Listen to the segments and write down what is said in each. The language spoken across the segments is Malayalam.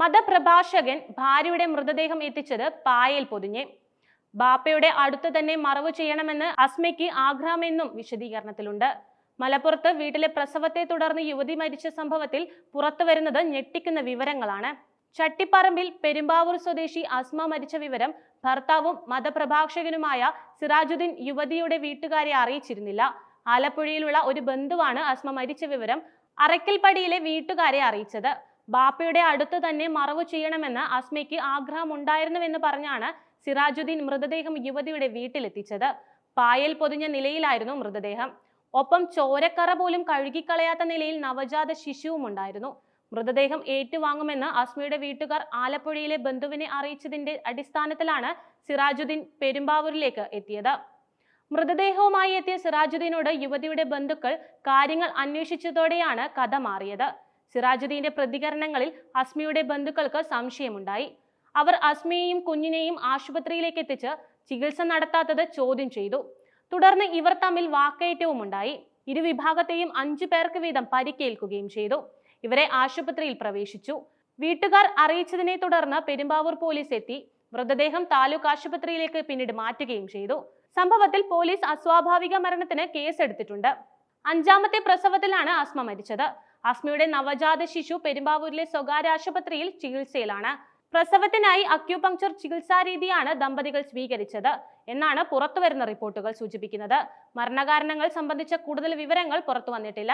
മതപ്രഭാഷകൻ ഭാര്യയുടെ മൃതദേഹം എത്തിച്ചത് പായൽ പൊതിഞ്ഞ്. ബാപ്പയുടെ അടുത്ത് തന്നെ മറവ് ചെയ്യണമെന്ന് അസ്മയ്ക്ക് ആഗ്രഹമെന്നും വിശദീകരണത്തിലുണ്ട്. മലപ്പുറത്ത് വീട്ടിലെ പ്രസവത്തെ തുടർന്ന് യുവതി മരിച്ച സംഭവത്തിൽ പുറത്തു വരുന്നത് ഞെട്ടിക്കുന്ന വിവരങ്ങളാണ്. ചട്ടിപ്പറമ്പിൽ പെരുമ്പാവൂർ സ്വദേശി അസ്മ മരിച്ച വിവരം ഭർത്താവും മതപ്രഭാഷകനുമായ സിറാജുദ്ദീൻ യുവതിയുടെ വീട്ടുകാരെ അറിയിച്ചിരുന്നില്ല. ആലപ്പുഴയിലുള്ള ഒരു ബന്ധുവാണ് അസ്മ മരിച്ച വിവരം അറയ്ക്കൽപ്പടിയിലെ വീട്ടുകാരെ അറിയിച്ചത്. ബാപ്പയുടെ അടുത്ത് തന്നെ മറവ് ചെയ്യണമെന്ന് അസ്മയ്ക്ക് ആഗ്രഹമുണ്ടായിരുന്നുവെന്ന് പറഞ്ഞാണ് സിറാജുദ്ദീൻ മൃതദേഹം യുവതിയുടെ വീട്ടിലെത്തിച്ചത്. പായൽ പൊതിഞ്ഞ നിലയിലായിരുന്നു മൃതദേഹം. ഒപ്പം ചോരക്കറ പോലും കഴുകിക്കളയാത്ത നിലയിൽ നവജാത ശിശുവും ഉണ്ടായിരുന്നു. മൃതദേഹം ഏറ്റുവാങ്ങുമെന്ന് അസ്മയുടെ വീട്ടുകാർ ആലപ്പുഴയിലെ ബന്ധുവിനെ അറിയിച്ചതിന്റെ അടിസ്ഥാനത്തിലാണ് സിറാജുദ്ദീൻ പെരുമ്പാവൂരിലേക്ക് എത്തിയത്. മൃതദേഹവുമായി എത്തിയ സിറാജുദ്ദീനോട് യുവതിയുടെ ബന്ധുക്കൾ കാര്യങ്ങൾ അന്വേഷിച്ചതോടെയാണ് കഥ മാറിയത്. സിറാജുദ്ദീന്റെ പ്രതികരണങ്ങളിൽ അസ്മിയുടെ ബന്ധുക്കൾക്ക് സംശയമുണ്ടായി. അവർ അസ്മിയെയും കുഞ്ഞിനെയും ആശുപത്രിയിലേക്ക് എത്തിച്ച് ചികിത്സ നടത്താത്തത് ചോദ്യം ചെയ്തു. തുടർന്ന് ഇവർ തമ്മിൽ വാക്കേറ്റവും ഉണ്ടായി ഇരുവിഭാഗത്തെയും അഞ്ചു പേർക്ക് വീതം പരിക്കേൽക്കുകയും ചെയ്തു. ഇവരെ ആശുപത്രിയിൽ പ്രവേശിച്ചു. വീട്ടുകാർ അറിയിച്ചതിനെ തുടർന്ന് പെരുമ്പാവൂർ പോലീസ് എത്തി. മൃതദേഹം താലൂക്ക് ആശുപത്രിയിലേക്ക് പിന്നീട് മാറ്റുകയും ചെയ്തു. സംഭവത്തിൽ പോലീസ് അസ്വാഭാവിക മരണത്തിന് കേസെടുത്തിട്ടുണ്ട്. അഞ്ചാമത്തെ പ്രസവത്തിലാണ് ആസ്മ മരിച്ചത്. അസ്മയുടെ നവജാത ശിശു പെരുമ്പാവൂരിലെ സ്വകാര്യ ആശുപത്രിയിൽ ചികിത്സയിലാണ്. പ്രസവത്തിനായി അക്യുപങ്ചർ ചികിത്സാ രീതിയാണ് ദമ്പതികൾ സ്വീകരിച്ചത് എന്നാണ് പുറത്തുവരുന്ന റിപ്പോർട്ടുകൾ സൂചിപ്പിക്കുന്നത്. മരണകാരണങ്ങൾ സംബന്ധിച്ച കൂടുതൽ വിവരങ്ങൾ പുറത്തു വന്നിട്ടില്ല.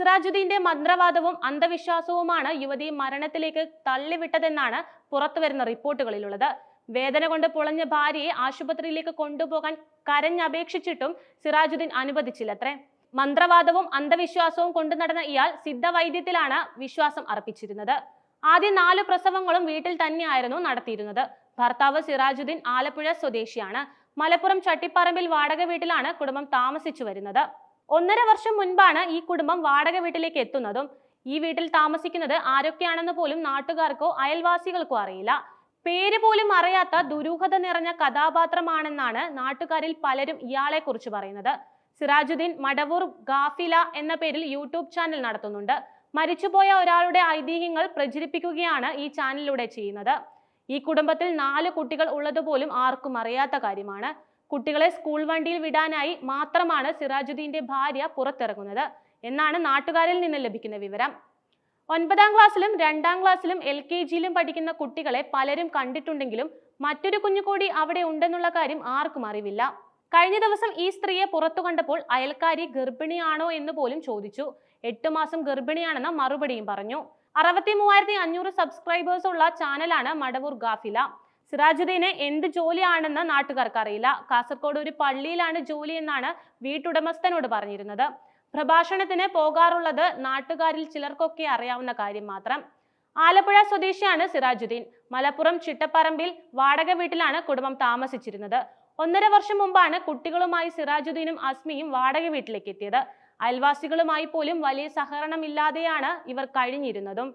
സിറാജുദ്ദീന്റെ മന്ത്രവാദവും അന്ധവിശ്വാസവുമാണ് യുവതി മരണത്തിലേക്ക് തള്ളിവിട്ടതെന്നാണ് പുറത്തുവരുന്ന റിപ്പോർട്ടുകളിലുള്ളത്. വേദന കൊണ്ട് പുളഞ്ഞ ഭാര്യയെ ആശുപത്രിയിലേക്ക് കൊണ്ടുപോകാൻ കരഞ്ഞപേക്ഷിച്ചിട്ടും സിറാജുദ്ദീൻ അനുവദിച്ചില്ലത്രേ. മന്ത്രവാദവും അന്ധവിശ്വാസവും കൊണ്ടു നടന്ന ഇയാൾ സിദ്ധവൈദ്യത്തിലാണ് വിശ്വാസം അർപ്പിച്ചിരുന്നത്. ആദ്യ നാല് പ്രസവങ്ങളും വീട്ടിൽ തന്നെയായിരുന്നു നടത്തിയിരുന്നത്. ഭർത്താവ് സിറാജുദ്ദീൻ ആലപ്പുഴ സ്വദേശിയാണ്. മലപ്പുറം ചട്ടിപ്പറമ്പിൽ വാടക വീട്ടിലാണ് കുടുംബം താമസിച്ചു വരുന്നത്. ഒന്നര വർഷം മുൻപാണ് ഈ കുടുംബം വാടക വീട്ടിലേക്ക് എത്തുന്നതും. ഈ വീട്ടിൽ താമസിക്കുന്നത് ആരൊക്കെയാണെന്ന് പോലും നാട്ടുകാർക്കോ അയൽവാസികൾക്കോ അറിയില്ല. പേര് പോലും അറിയാത്ത ദുരൂഹത നിറഞ്ഞ കഥാപാത്രമാണെന്നാണ് നാട്ടുകാരിൽ പലരും ഇയാളെ കുറിച്ച് പറയുന്നത്. സിറാജുദ്ദീൻ മടവൂർ ഗാഫില എന്ന പേരിൽ യൂട്യൂബ് ചാനൽ നടത്തുന്നുണ്ട്. മരിച്ചുപോയ ഒരാളുടെ ഐതിഹ്യങ്ങൾ പ്രചരിപ്പിക്കുകയാണ് ഈ ചാനലിലൂടെ ചെയ്യുന്നത്. ഈ കുടുംബത്തിൽ നാല് കുട്ടികൾ ഉള്ളതുപോലും ആർക്കും അറിയാത്ത കാര്യമാണ്. കുട്ടികളെ സ്കൂൾ വണ്ടിയിൽ വിടാനായി മാത്രമാണ് സിറാജുദ്ദീന്റെ ഭാര്യ പുറത്തിറങ്ങുന്നത് എന്നാണ് നാട്ടുകാരിൽ നിന്ന് ലഭിക്കുന്ന വിവരം. ഒൻപതാം ക്ലാസ്സിലും രണ്ടാം ക്ലാസ്സിലും എൽ കെ ജിയിലും പഠിക്കുന്ന കുട്ടികളെ പലരും കണ്ടിട്ടുണ്ടെങ്കിലും മറ്റൊരു കുഞ്ഞു കൂടി അവിടെ ഉണ്ടെന്നുള്ള കാര്യം ആർക്കും അറിവില്ല. കഴിഞ്ഞ ദിവസം ഈ സ്ത്രീയെ പുറത്തു കണ്ടപ്പോൾ അയൽക്കാരി ഗർഭിണിയാണോ എന്ന് പോലും ചോദിച്ചു. എട്ട് മാസം ഗർഭിണിയാണെന്ന മറുപടിയും പറഞ്ഞു. അറുപത്തി മൂവായിരത്തി അഞ്ഞൂറ് സബ്സ്ക്രൈബേഴ്സ് ഉള്ള ചാനലാണ് മടവൂർ ഗാഫില. സിറാജുദ്ദീന് എന്ത് ജോലിയാണെന്ന് നാട്ടുകാർക്ക് അറിയില്ല. കാസർഗോഡ് ഒരു പള്ളിയിലാണ് ജോലി എന്നാണ് വീട്ടുടമസ്ഥനോട് പറഞ്ഞിരുന്നത്. പ്രഭാഷണത്തിന് പോകാറുള്ളത് നാട്ടുകാരിൽ ചിലർക്കൊക്കെ അറിയാവുന്ന കാര്യം മാത്രം. ആലപ്പുഴ സ്വദേശിയാണ് സിറാജുദ്ദീൻ. മലപ്പുറം ചിട്ടപ്പറമ്പിൽ വാടക വീട്ടിലാണ് കുടുംബം താമസിച്ചിരുന്നത്. ഒന്നര വർഷം മുമ്പാണ് കുട്ടികളുമായി സിറാജുദ്ദീനും അസ്മിയും വാടക വീട്ടിലേക്ക് എത്തിയത്. അയൽവാസികളുമായി പോലും വലിയ സഹകരണമില്ലാതെയാണ് ഇവർ കഴിഞ്ഞിരുന്നതും.